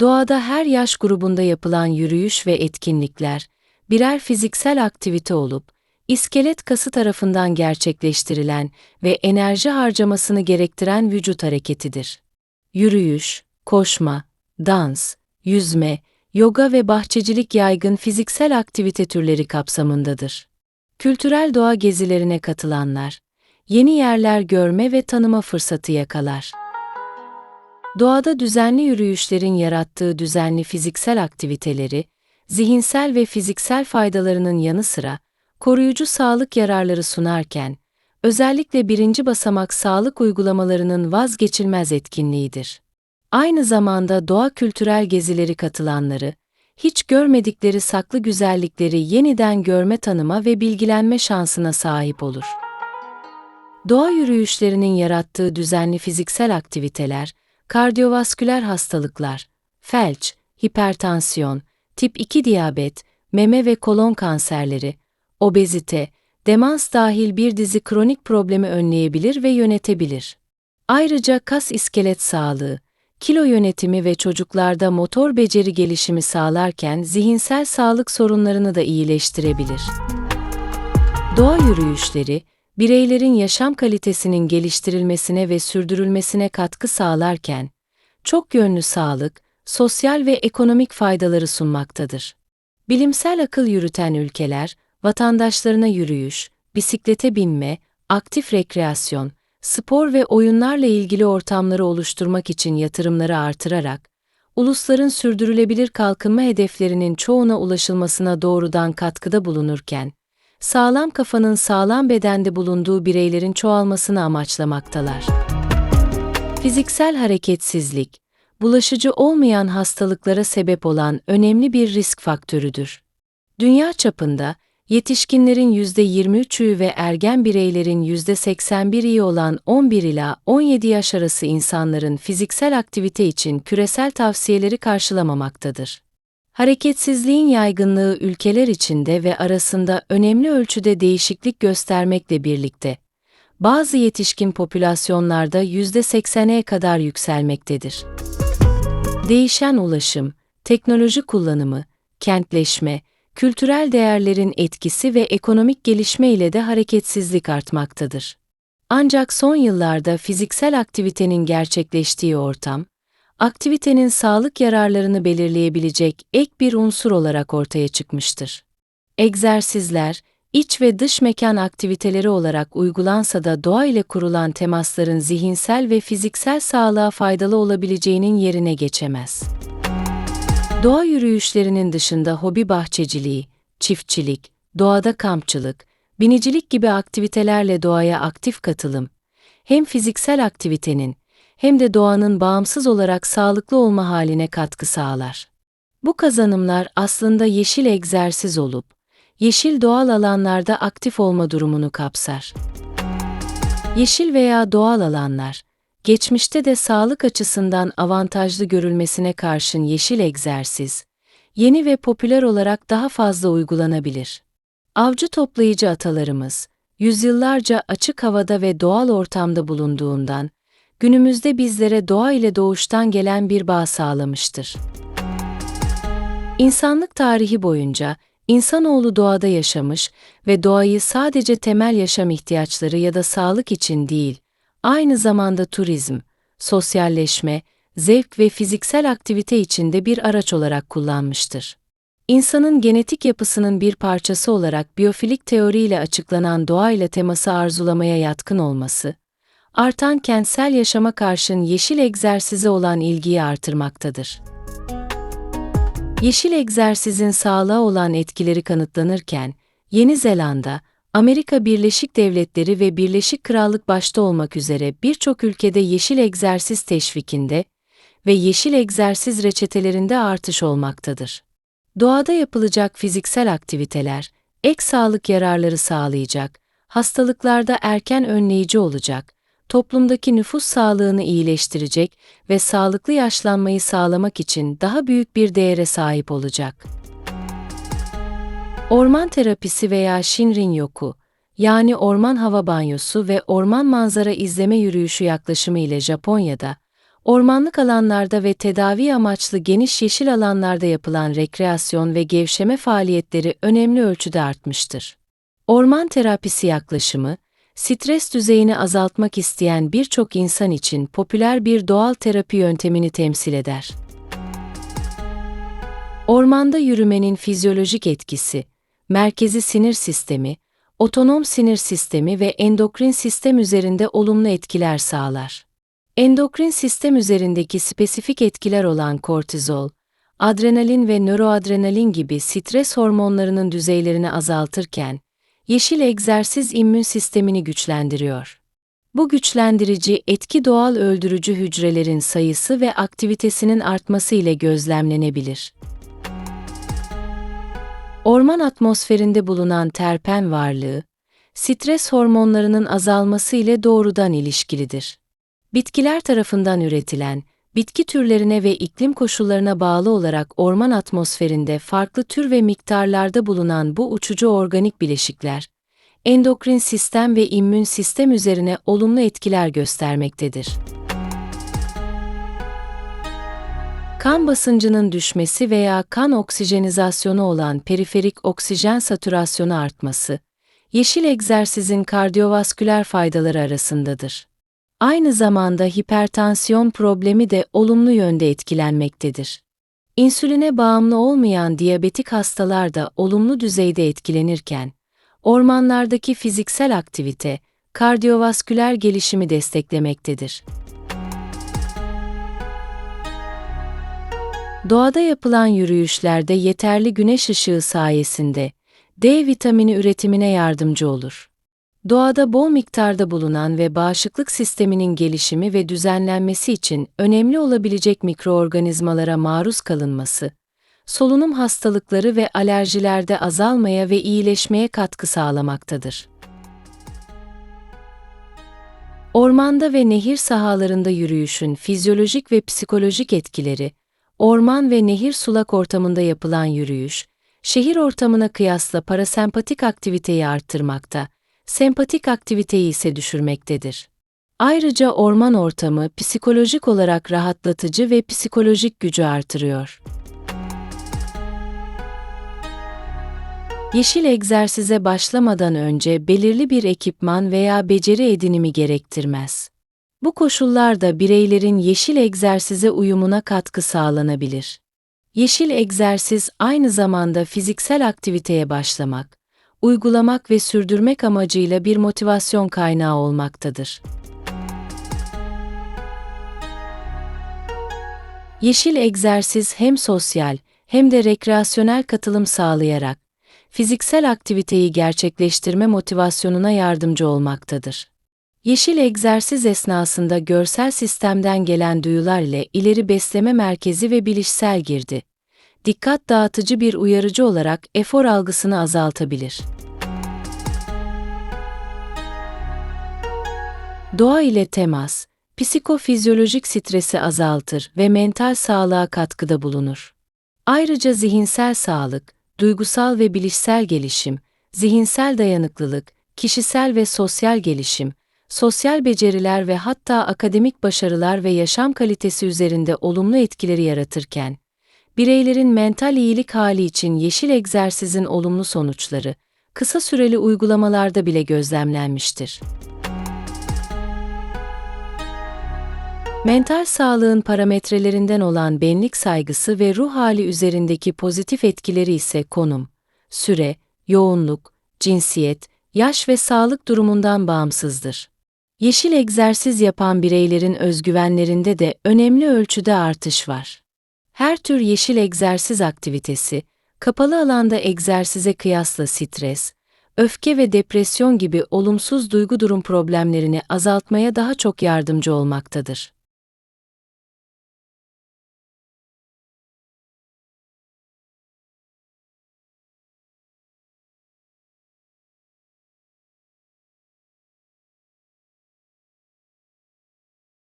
Doğada her yaş grubunda yapılan yürüyüş ve etkinlikler, birer fiziksel aktivite olup, iskelet kası tarafından gerçekleştirilen ve enerji harcamasını gerektiren vücut hareketidir. Yürüyüş, koşma, dans, yüzme, yoga ve bahçecilik yaygın fiziksel aktivite türleri kapsamındadır. Kültürel doğa gezilerine katılanlar, yeni yerler görme ve tanıma fırsatı yakalar. Doğada düzenli yürüyüşlerin yarattığı düzenli fiziksel aktiviteleri, zihinsel ve fiziksel faydalarının yanı sıra, koruyucu sağlık yararları sunarken, özellikle birinci basamak sağlık uygulamalarının vazgeçilmez etkinliğidir. Aynı zamanda doğa kültürel gezileri katılanları, hiç görmedikleri saklı güzellikleri yeniden görme tanıma ve bilgilenme şansına sahip olur. Doğa yürüyüşlerinin yarattığı düzenli fiziksel aktiviteler, kardiyovasküler hastalıklar, felç, hipertansiyon, tip 2 diyabet, meme ve kolon kanserleri, obezite, demans dahil bir dizi kronik problemi önleyebilir ve yönetebilir. Ayrıca kas iskelet sağlığı, kilo yönetimi ve çocuklarda motor beceri gelişimi sağlarken zihinsel sağlık sorunlarını da iyileştirebilir. Doğa yürüyüşleri, bireylerin yaşam kalitesinin geliştirilmesine ve sürdürülmesine katkı sağlarken, çok yönlü sağlık, sosyal ve ekonomik faydaları sunmaktadır. Bilimsel akıl yürüten ülkeler, vatandaşlarına yürüyüş, bisiklete binme, aktif rekreasyon, spor ve oyunlarla ilgili ortamları oluşturmak için yatırımları artırarak, ulusların sürdürülebilir kalkınma hedeflerinin çoğuna ulaşılmasına doğrudan katkıda bulunurken, sağlam kafanın sağlam bedende bulunduğu bireylerin çoğalmasını amaçlamaktalar. Fiziksel hareketsizlik, bulaşıcı olmayan hastalıklara sebep olan önemli bir risk faktörüdür. Dünya çapında, yetişkinlerin %23'ü ve ergen bireylerin %81'i olan 11 ila 17 yaş arası insanların fiziksel aktivite için küresel tavsiyeleri karşılamamaktadır. Hareketsizliğin yaygınlığı ülkeler içinde ve arasında önemli ölçüde değişiklik göstermekle birlikte, bazı yetişkin popülasyonlarda %80'e kadar yükselmektedir. Değişen ulaşım, teknoloji kullanımı, kentleşme, kültürel değerlerin etkisi ve ekonomik gelişme ile de hareketsizlik artmaktadır. Ancak son yıllarda fiziksel aktivitenin gerçekleştiği ortam, aktivitenin sağlık yararlarını belirleyebilecek ek bir unsur olarak ortaya çıkmıştır. Egzersizler, iç ve dış mekan aktiviteleri olarak uygulansa da doğa ile kurulan temasların zihinsel ve fiziksel sağlığa faydalı olabileceğinin yerine geçemez. Doğa yürüyüşlerinin dışında hobi bahçeciliği, çiftçilik, doğada kampçılık, binicilik gibi aktivitelerle doğaya aktif katılım, hem fiziksel aktivitenin hem de doğanın bağımsız olarak sağlıklı olma haline katkı sağlar. Bu kazanımlar aslında yeşil egzersiz olup, yeşil doğal alanlarda aktif olma durumunu kapsar. Yeşil veya doğal alanlar, geçmişte de sağlık açısından avantajlı görülmesine karşın yeşil egzersiz, yeni ve popüler olarak daha fazla uygulanabilir. Avcı toplayıcı atalarımız, yüzyıllarca açık havada ve doğal ortamda bulunduğundan, günümüzde bizlere doğa ile doğuştan gelen bir bağ sağlamıştır. İnsanlık tarihi boyunca insanoğlu doğada yaşamış ve doğayı sadece temel yaşam ihtiyaçları ya da sağlık için değil, aynı zamanda turizm, sosyalleşme, zevk ve fiziksel aktivite içinde bir araç olarak kullanmıştır. İnsanın genetik yapısının bir parçası olarak biyofilik teoriyle açıklanan doğayla teması arzulamaya yatkın olması, artan kentsel yaşama karşın yeşil egzersize olan ilgiyi artırmaktadır. Yeşil egzersizin sağlığa olan etkileri kanıtlanırken, Yeni Zelanda, Amerika Birleşik Devletleri ve Birleşik Krallık başta olmak üzere birçok ülkede yeşil egzersiz teşvikinde ve yeşil egzersiz reçetelerinde artış olmaktadır. Doğada yapılacak fiziksel aktiviteler, ek sağlık yararları sağlayacak, hastalıklarda erken önleyici olacak, toplumdaki nüfus sağlığını iyileştirecek ve sağlıklı yaşlanmayı sağlamak için daha büyük bir değere sahip olacak. Orman terapisi veya Shinrin yoku, yani orman hava banyosu ve orman manzara izleme yürüyüşü yaklaşımı ile Japonya'da, ormanlık alanlarda ve tedavi amaçlı geniş yeşil alanlarda yapılan rekreasyon ve gevşeme faaliyetleri önemli ölçüde artmıştır. Orman terapisi yaklaşımı, stres düzeyini azaltmak isteyen birçok insan için popüler bir doğal terapi yöntemini temsil eder. Ormanda yürümenin fizyolojik etkisi, merkezi sinir sistemi, otonom sinir sistemi ve endokrin sistem üzerinde olumlu etkiler sağlar. Endokrin sistem üzerindeki spesifik etkiler olan kortizol, adrenalin ve nöroadrenalin gibi stres hormonlarının düzeylerini azaltırken, yeşil egzersiz immün sistemini güçlendiriyor. Bu güçlendirici etki doğal öldürücü hücrelerin sayısı ve aktivitesinin artması ile gözlemlenebilir. Orman atmosferinde bulunan terpen varlığı, stres hormonlarının azalması ile doğrudan ilişkilidir. Bitkiler tarafından üretilen, bitki türlerine ve iklim koşullarına bağlı olarak orman atmosferinde farklı tür ve miktarlarda bulunan bu uçucu organik bileşikler, endokrin sistem ve immün sistem üzerine olumlu etkiler göstermektedir. Kan basıncının düşmesi veya kan oksijenizasyonu olan periferik oksijen satürasyonu artması, yeşil egzersizin kardiyovasküler faydaları arasındadır. Aynı zamanda hipertansiyon problemi de olumlu yönde etkilenmektedir. İnsüline bağımlı olmayan diyabetik hastalar da olumlu düzeyde etkilenirken, ormanlardaki fiziksel aktivite, kardiyovasküler gelişimi desteklemektedir. Doğada yapılan yürüyüşlerde yeterli güneş ışığı sayesinde D vitamini üretimine yardımcı olur. Doğada bol miktarda bulunan ve bağışıklık sisteminin gelişimi ve düzenlenmesi için önemli olabilecek mikroorganizmalara maruz kalınması, solunum hastalıkları ve alerjilerde azalmaya ve iyileşmeye katkı sağlamaktadır. Ormanda ve nehir sahalarında yürüyüşün fizyolojik ve psikolojik etkileri, orman ve nehir sulak ortamında yapılan yürüyüş, şehir ortamına kıyasla parasempatik aktiviteyi arttırmakta, sempatik aktiviteyi ise düşürmektedir. Ayrıca orman ortamı psikolojik olarak rahatlatıcı ve psikolojik gücü artırıyor. Yeşil egzersize başlamadan önce belirli bir ekipman veya beceri edinimi gerektirmez. Bu koşullarda bireylerin yeşil egzersize uyumuna katkı sağlanabilir. Yeşil egzersiz aynı zamanda fiziksel aktiviteye başlamak, uygulamak ve sürdürmek amacıyla bir motivasyon kaynağı olmaktadır. Yeşil egzersiz hem sosyal hem de rekreasyonel katılım sağlayarak fiziksel aktiviteyi gerçekleştirme motivasyonuna yardımcı olmaktadır. Yeşil egzersiz esnasında görsel sistemden gelen duyular ile ileri besleme merkezi ve bilişsel girdi. Dikkat dağıtıcı bir uyarıcı olarak efor algısını azaltabilir. Doğa ile temas, psikofizyolojik stresi azaltır ve mental sağlığa katkıda bulunur. Ayrıca zihinsel sağlık, duygusal ve bilişsel gelişim, zihinsel dayanıklılık, kişisel ve sosyal gelişim, sosyal beceriler ve hatta akademik başarılar ve yaşam kalitesi üzerinde olumlu etkileri yaratırken, bireylerin mental iyilik hali için yeşil egzersizin olumlu sonuçları, kısa süreli uygulamalarda bile gözlemlenmiştir. Mental sağlığın parametrelerinden olan benlik saygısı ve ruh hali üzerindeki pozitif etkileri ise konum, süre, yoğunluk, cinsiyet, yaş ve sağlık durumundan bağımsızdır. Yeşil egzersiz yapan bireylerin özgüvenlerinde de önemli ölçüde artış var. Her tür yeşil egzersiz aktivitesi, kapalı alanda egzersize kıyasla stres, öfke ve depresyon gibi olumsuz duygu durum problemlerini azaltmaya daha çok yardımcı olmaktadır.